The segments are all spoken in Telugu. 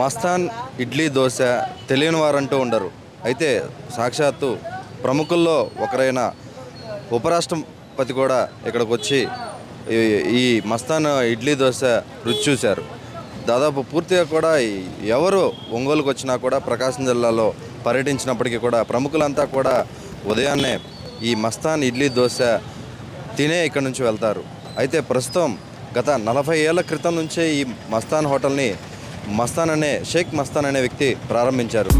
మస్తాన్ ఇడ్లీ దోశ తెలియని వారంటూ ఉండరు. అయితే సాక్షాత్తు ప్రముఖుల్లో ఒకరైన ఉపరాష్ట్రపతి కూడా ఇక్కడికి వచ్చి ఈ- మస్తాన్ ఇడ్లీ దోశ రుచి చూశారు. దాదాపు పూర్తిగా కూడా ఎవరు ఒంగోలుకు వచ్చినా కూడా ప్రకాశం జిల్లాలో పర్యటించినప్పటికీ కూడా ప్రముఖులంతా కూడా ఉదయాన్నే ఈ మస్తాన్ ఇడ్లీ దోశ తినే ఇక్కడ నుంచి వెళ్తారు. అయితే ప్రస్తుతం గత నలభై ఏళ్ళ క్రితం నుంచే ఈ మస్తాన్ హోటల్ని మస్తాన్ అనే షేక్ మస్తాన్ అనే వ్యక్తి ప్రారంభించారు.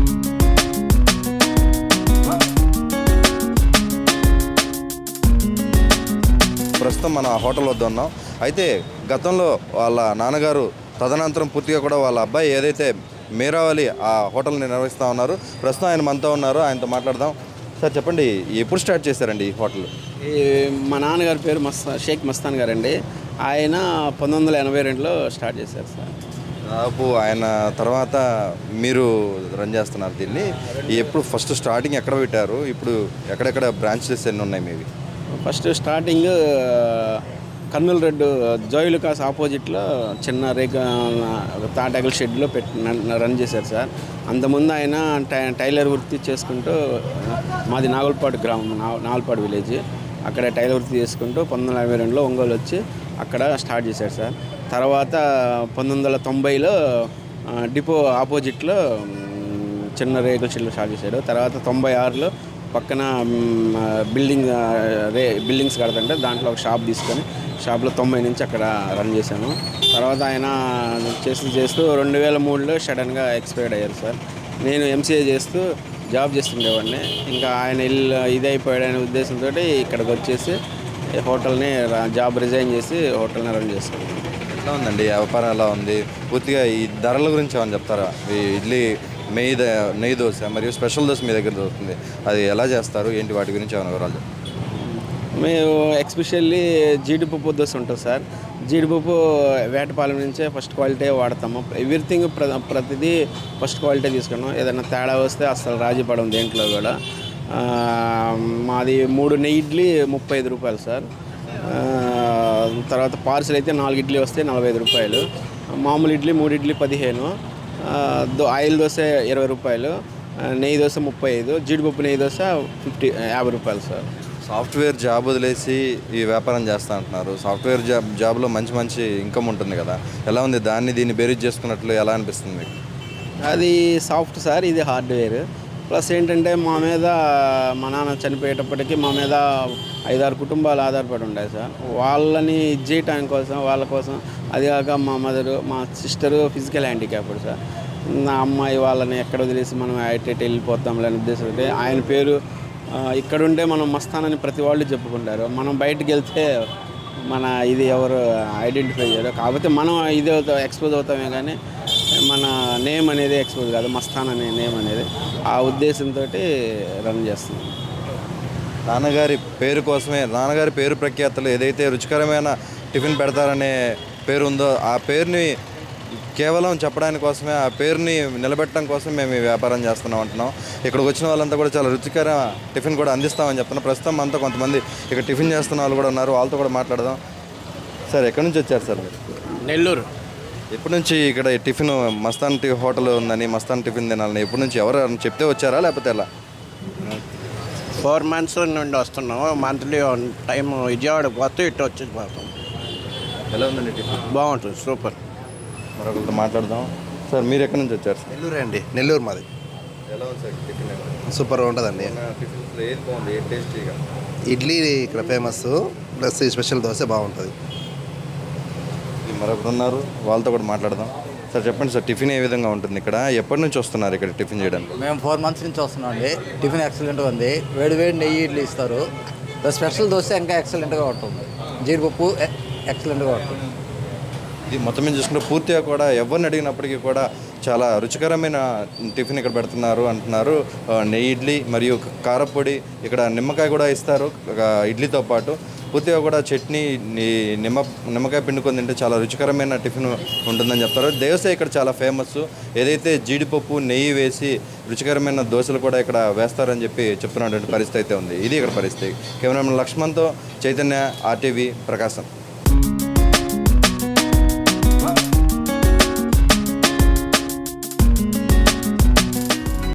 ప్రస్తుతం మన హోటల్ వద్ద ఉన్నాం. అయితే గతంలో వాళ్ళ నాన్నగారు తదనంతరం పూర్తిగా కూడా వాళ్ళ అబ్బాయి ఏదైతే మీరావళి ఆ హోటల్ని నిర్వహిస్తూ ఉన్నారు ప్రస్తుతం ఆయన మనతో ఉన్నారు ఆయనతో మాట్లాడదాం. సార్ చెప్పండి ఎప్పుడు స్టార్ట్ చేశారండి ఈ హోటల్? ఈ మా నాన్నగారి పేరు మస్తా షేక్ మస్తాన్ గారు అండి ఆయన పంతొమ్మిది వందల ఎనభై రెండులో స్టార్ట్ చేశారు సార్. దాదాపు ఆయన తర్వాత మీరు రన్ చేస్తున్నారు దీన్ని. ఎప్పుడు ఫస్ట్ స్టార్టింగ్ ఎక్కడ పెట్టారు? ఇప్పుడు ఎక్కడెక్కడ బ్రాంచెస్ ఎన్ని ఉన్నాయి మీవి? ఫస్ట్ స్టార్టింగ్ కర్నూలు రెడ్డు జోయిలు కాస్ ఆపోజిట్లో చిన్న రేగ తాటాకుల షెడ్లో పెట్టి నన్- రన్ చేశారు సార్. అంతకుముందు ఆయన టై టైలర్ వృత్తి చేసుకుంటూ మాది నాగులపాడు గ్రామం నా- నాగులపాడు విలేజ్ అక్కడ టైలర్ వృత్తి చేసుకుంటూ పంతొమ్మిది వందల యాభై రెండులో ఒంగోలు వచ్చి అక్కడ స్టార్ట్ చేశారు సార్. తర్వాత పంతొమ్మిది వందల తొంభైలో డిపో ఆపోజిట్లో చిన్న రేకుల షెడ్లో స్టార్ట్ చేశాడు. తర్వాత తొంభై ఆరులో పక్కన బిల్డింగ్ రే బిల్డింగ్స్ కడతంటే దాంట్లో ఒక షాప్ తీసుకొని షాప్లో తొంభై నుంచి అక్కడ రన్ చేశాను. తర్వాత ఆయన చేస్తూ చేస్తూ రెండు వేల మూడులో సడన్గా ఎక్స్పైర్డ్ అయ్యారు సార్. నేను ఎంసీఏ చేస్తూ జాబ్ చేస్తుండేవాడిని. ఇంకా ఆయన ఇల్లు ఇదైపోయాడనే ఉద్దేశంతో ఇక్కడికి వచ్చేసి ఈ హోటల్ని జాబ్ రిజైన్ చేసి హోటల్ని రన్ చేస్తాను ఎట్లా ఉందండి? వ్యాపారం ఎలా ఉంది. పూర్తిగా ఈ ధరల గురించి ఏమైనా చెప్తారా? ఈ ఇడ్లీ నెయ్యి ద- నెయ్యి దోశ మరియు స్పెషల్ దోశ మీ దగ్గర దొరుకుతుంది. అది ఎలా చేస్తారు? ఏంటి వాటి గురించి ఏమైనా వివరాలు. మేము ఎక్స్పెషల్లీ జీడిపప్పు దోశ ఉంటుంది సార్. జీడిపప్పు వేటపాలెం నుంచే ఫస్ట్ క్వాలిటీ వాడతాము. ఎవ్రీథింగ్ ప్ర ప్రతిదీ ఫస్ట్ క్వాలిటీ తీసుకున్నాం. ఏదైనా తేడా వస్తే అసలు రాజీ పడం దేంట్లో కూడా. మాది మూడు నెయ్యి ఇడ్లీ ముప్పై ఐదు రూపాయలు సార్. తర్వాత పార్సల్ అయితే నాలుగు ఇడ్లీ వస్తే నలభై ఐదు రూపాయలు. మామూలు ఇడ్లీ మూడు ఇడ్లీ పదిహేను. దో ఆయిల్ దోశ ఇరవై రూపాయలు. నెయ్యి దోశ ముప్పై ఐదు. జీడిపప్పు నెయ్యి దోశ ఫిఫ్టీ యాభై రూపాయలు సార్. సాఫ్ట్వేర్ జాబ్ వదిలేసి ఈ వ్యాపారం చేస్తా అంటున్నారు. సాఫ్ట్వేర్ జాబ్ జాబ్లో మంచి మంచి ఇన్కమ్ ఉంటుంది కదా. ఎలా ఉంది? దాన్ని దీన్ని బేరీజ్ చేసుకున్నట్లు ఎలా అనిపిస్తుంది మీకు? అది సాఫ్ట్ సార్ ఇది హార్డ్వేర్. ప్లస్ ఏంటంటే మా మీద మా నాన్న చనిపోయేటప్పటికి మా మీద ఐదారు కుటుంబాలు ఆధారపడి ఉండే సార్. వాళ్ళని ఇది చేయటం కోసం వాళ్ళ కోసం అది కాక మా మదరు మా సిస్టరు ఫిజికల్ హ్యాండిక్యాప్డ్ సార్. నా అమ్మాయి వాళ్ళని ఎక్కడ వదిలేసి మనం ఐటెట్ వెళ్ళిపోతాంలే అనే ఉద్దేశం ఆయన పేరు ఇక్కడుండే ఇక్కడుంటే మనం మస్తానని ప్రతి వాళ్ళు చెప్పుకుంటారు. మనం బయటకు వెళ్తే మన ఇది ఎవరు ఐడెంటిఫై చేయరు. కాకపోతే మనం ఇది ఎక్స్పోజ్ అవుతామే కానీ మన నేమ్ అనేది ఎక్స్పోజ్ కాదు మస్తాన్ అనే నేమ్ అనేది. ఆ ఉద్దేశంతో రన్ చేస్తున్నాం. నాన్నగారి పేరు కోసమే నాన్నగారి పేరు ప్రఖ్యాతలు ఏదైతే రుచికరమైన టిఫిన్ పెడతారనే పేరు ఉందో ఆ పేరుని కేవలం చెప్పడానికి కోసమే ఆ పేరుని నిలబెట్టడం కోసం మేము ఈ వ్యాపారం చేస్తున్నాం అంటున్నాం. ఇక్కడికి వచ్చిన వాళ్ళంతా కూడా చాలా రుచికర టిఫిన్ కూడా అందిస్తామని చెప్తున్నాం ప్రస్తుతం మనతో కొంతమంది ఇక్కడ టిఫిన్ చేస్తున్న వాళ్ళు కూడా ఉన్నారు. వాళ్ళతో కూడా మాట్లాడదాం. సార్ ఎక్కడి నుంచి వచ్చారు సార్ నెల్లూరు. ఎప్పటి నుంచి ఇక్కడ టిఫిన్ మస్తాన్ టీ హోటల్ ఉందని మస్తాన్ టిఫిన్ తినాలని ఎప్పటి నుంచి ఎవరు చెప్తే వచ్చారా లేకపోతే ఎలా? ఫోర్ మంత్స్ నుండి వస్తున్నాము. మంత్లీ టైం విజయవాడ పోతే ఇటు వచ్చి పోతాం. ఎలా ఉందండి టిఫిన్? బాగుంటుంది. సూపర్. మరొకరితో మాట్లాడదాం. సార్ మీరు ఎక్కడి నుంచి వచ్చారు? సార్ నెల్లూరు అండి. నెల్లూరు మాది. ఎలా ఉంది సార్ టిఫిన్ సూపర్ ఉంటుందండి. టిఫిన్స్లో ఏది బాగుంది? ఏది టేస్టీగా? ఇడ్లీ ఇక్కడ ఫేమస్ ప్లస్ ఈ స్పెషల్ దోశ బాగుంటుంది. మరొకరు ఉన్నారు వాళ్ళతో కూడా మాట్లాడదాం. సార్ చెప్పండి సార్ టిఫిన్ ఏ విధంగా ఉంటుంది ఇక్కడ? ఎప్పటి నుంచి వస్తున్నారు ఇక్కడ టిఫిన్ చేయడానికి? మేము ఫోర్ మంత్స్ నుంచి వస్తున్నాం అండి టిఫిన్ ఎక్సలెంట్గా ఉంది. వేడి వేడి నెయ్యి ఇడ్లీ ఇస్తారు. స్పెషల్ దోశ ఇంకా ఎక్సలెంట్గా ఉంటుంది. జీడిపప్పు ఎక్సలెంట్గా ఉంటుంది. ఇది మొత్తం మీద చూసుకుంటే పూర్తిగా కూడా ఎవరిని అడిగినప్పటికీ కూడా చాలా రుచికరమైన టిఫిన్ ఇక్కడ పెడుతున్నారు అంటున్నారు. నెయ్యి ఇడ్లీ మరియు కారపొడి ఇక్కడ నిమ్మకాయ కూడా ఇస్తారు. ఇడ్లీతో పాటు పూర్తిగా కూడా చట్నీ నిమ్మ నిమ్మకాయ పిండుకొని తింటే చాలా రుచికరమైన టిఫిన్ ఉంటుందని చెప్తారు. దోశ ఇక్కడ చాలా ఫేమస్ ఏదైతే జీడిపప్పు నెయ్యి వేసి రుచికరమైన దోశలు కూడా ఇక్కడ వేస్తారని చెప్పి చెప్తున్నటువంటి పరిస్థితి అయితే ఉంది. ఇది ఇక్కడ పరిస్థితి. కేవలం లక్ష్మణ్తో చైతన్య ఆర్టీవీ ప్రకాశం.